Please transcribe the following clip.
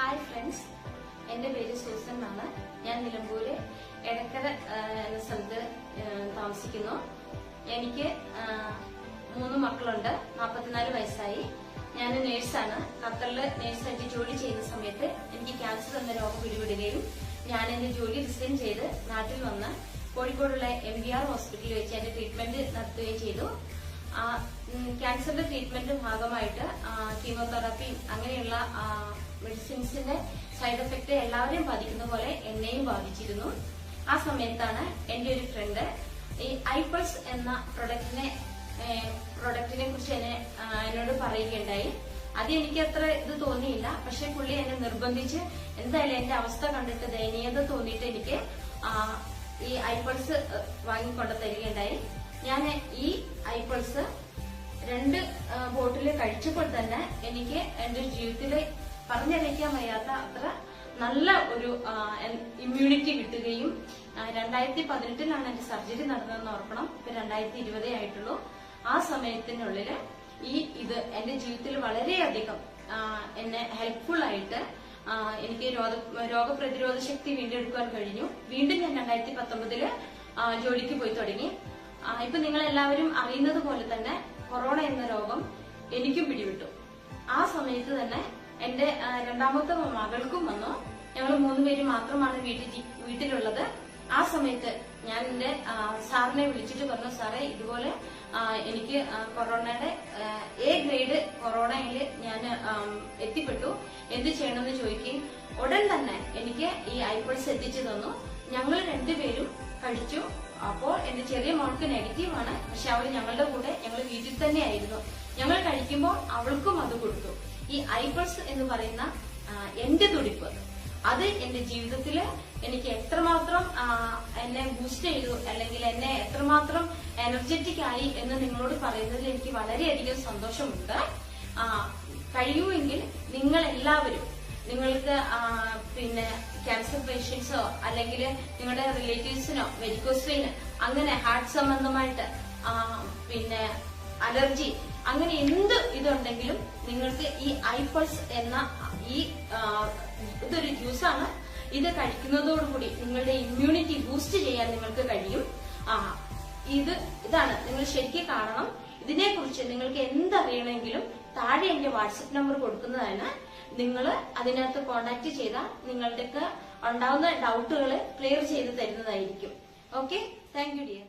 Hi friends എന്റെ പേര് Susan എന്നാണ്. ഞാൻ നിലമ്പൂര് എടക്കര എന്ന സ്ഥലത്ത് താമസിക്കുന്നു. എനിക്ക് മൂന്ന് മക്കളുണ്ട്. നാൽപ്പത്തിനാല് വയസ്സായി. ഞാൻ നേഴ്സാണ്. ഖത്തറിൽ നേഴ്സായിട്ട് ജോലി ചെയ്യുന്ന സമയത്ത് എനിക്ക് ക്യാൻസർ എന്ന രോഗം പിടിപെടുകയും ഞാൻ എന്റെ ജോലി റിസൈൻ ചെയ്ത് നാട്ടിൽ വന്ന് കോഴിക്കോടുള്ള എം ബി ആർ ഹോസ്പിറ്റലിൽ വെച്ച് എന്റെ ട്രീറ്റ്മെന്റ് നടത്തുകയും ചെയ്തു. ക്യാൻസറിന്റെ ട്രീറ്റ്മെന്റ് ഭാഗമായിട്ട് കീമോതെറാപ്പി അങ്ങനെയുള്ള മെഡിസിൻസിന്റെ സൈഡ് എഫക്ട് എല്ലാവരെയും ബാധിക്കുന്ന പോലെ എന്നെയും ബാധിച്ചിരുന്നു. ആ സമയത്താണ് എന്റെ ഒരു ഫ്രണ്ട് ഈ ഐപ്പൾസ് എന്ന പ്രൊഡക്റ്റിനെ പ്രൊഡക്റ്റിനെ കുറിച്ച് എന്നെ എന്നോട് പറയുകയുണ്ടായി. അത് എനിക്ക് അത്ര ഇത് തോന്നിയില്ല. പക്ഷെ പുള്ളി എന്നെ നിർബന്ധിച്ച് എന്തായാലും എന്റെ അവസ്ഥ കണ്ടിട്ട് ദയനീയത തോന്നിയിട്ട് എനിക്ക് ഈ ഐപ്പൾസ് വാങ്ങിക്കൊണ്ട് തരികയുണ്ടായി. ഞാൻ ഈ ഐപ്പൾസ് രണ്ട് ബോട്ടിൽ കഴിച്ചപ്പോൾ തന്നെ എനിക്ക് എന്റെ ജീവിതത്തിൽ പറഞ്ഞറിയിക്കാൻ വയ്യാത്ത അത്ര നല്ല ഒരു ഇമ്മ്യൂണിറ്റി കിട്ടുകയും രണ്ടായിരത്തി പതിനെട്ടിലാണ് എന്റെ സർജറി നടന്നതെന്ന് ഓർക്കണം. ഇപ്പൊ രണ്ടായിരത്തി ഇരുപതേ ആയിട്ടുള്ളൂ. ആ സമയത്തിനുള്ളിൽ ഈ ഇത് എന്റെ ജീവിതത്തിൽ വളരെയധികം എന്നെ ഹെൽപ്ഫുൾ ആയിട്ട് എനിക്ക് രോഗപ്രതിരോധ ശക്തി വീണ്ടെടുക്കാൻ കഴിഞ്ഞു. വീണ്ടും ഞാൻ രണ്ടായിരത്തി പത്തൊമ്പതിൽ ജോലിക്ക് പോയി തുടങ്ങി. ഇപ്പൊ നിങ്ങൾ എല്ലാവരും അറിയുന്നത് പോലെ തന്നെ കൊറോണ എന്ന രോഗം എനിക്കും പിടിവിട്ടു ആ സമയത്ത് തന്നെ എന്റെ രണ്ടാമത്തെ മകൾക്കും വന്നു. ഞങ്ങൾ മൂന്നുപേര് മാത്രമാണ് വീട്ടിൽ വീട്ടിലുള്ളത്. ആ സമയത്ത് ഞാൻ എന്റെ സാറിനെ വിളിച്ചിട്ട് പറഞ്ഞു സാറേ ഇതുപോലെ എനിക്ക് കൊറോണയുടെ എ ഗ്രേഡ് കൊറോണയിൽ ഞാൻ എത്തിപ്പെട്ടു. എന്ത് ചെയ്യണമെന്ന് ചോദിക്കുകയും ഉടൻ തന്നെ എനിക്ക് ഈ ഐപ്പിൾസ് എത്തിച്ചു തന്നു. ഞങ്ങൾ രണ്ടുപേരും കഴിച്ചു അപ്പോൾ എന്റെ ചെറിയ മോൾക്ക് നെഗറ്റീവ് ആണ്. പക്ഷെ അവൾ ഞങ്ങളുടെ കൂടെ ഞങ്ങൾ വീട്ടിൽ തന്നെ ആയിരുന്നു. ഞങ്ങൾ കഴിക്കുമ്പോൾ അവൾക്കും അത് കൊടുത്തു. ഈ ഐപ്പിൾസ് എന്ന് പറയുന്ന എന്റെ തുടിപ്പ്. അത് എന്റെ ജീവിതത്തിൽ എനിക്ക് എത്രമാത്രം എന്നെ ബൂസ്റ്റ് ചെയ്തു അല്ലെങ്കിൽ എന്നെ എത്രമാത്രം എനർജറ്റിക് ആയി എന്ന് നിങ്ങളോട് പറയുന്നതിൽ എനിക്ക് വളരെയധികം സന്തോഷമുണ്ട്. കഴിയുമെങ്കിൽ നിങ്ങൾ എല്ലാവരും നിങ്ങൾക്ക് പിന്നെ ക്യാൻസർ പേഷ്യൻസോ അല്ലെങ്കിൽ നിങ്ങളുടെ റിലേറ്റീവ്സിനോ വെരിക്കോസ് അങ്ങനെ ഹാർട്ട് സംബന്ധമായിട്ട് പിന്നെ അലർജി. അങ്ങനെ എന്ത് ഇതുണ്ടെങ്കിലും നിങ്ങൾക്ക് ഈ ഐപ്പൾസ് എന്ന ഈ ഇതൊരു ജ്യൂസാണ്. ഇത് കഴിക്കുന്നതോടുകൂടി നിങ്ങളുടെ ഇമ്മ്യൂണിറ്റി ബൂസ്റ്റ് ചെയ്യാൻ നിങ്ങൾക്ക് കഴിയും. ആ ഇത് ഇതാണ്. നിങ്ങൾ ശരിക്കും കാണണം. ഇതിനെക്കുറിച്ച് നിങ്ങൾക്ക് എന്തറിയണമെങ്കിലും താഴെ എന്റെ വാട്സപ്പ് നമ്പർ കൊടുക്കുന്നതാണ്. നിങ്ങൾ അതിനകത്ത് കോണ്ടാക്ട് ചെയ്താൽ നിങ്ങളുടെയൊക്കെ ഉണ്ടാവുന്ന ഡൗട്ടുകൾ ക്ലിയർ ചെയ്ത് തരുന്നതായിരിക്കും. Okay thank you dear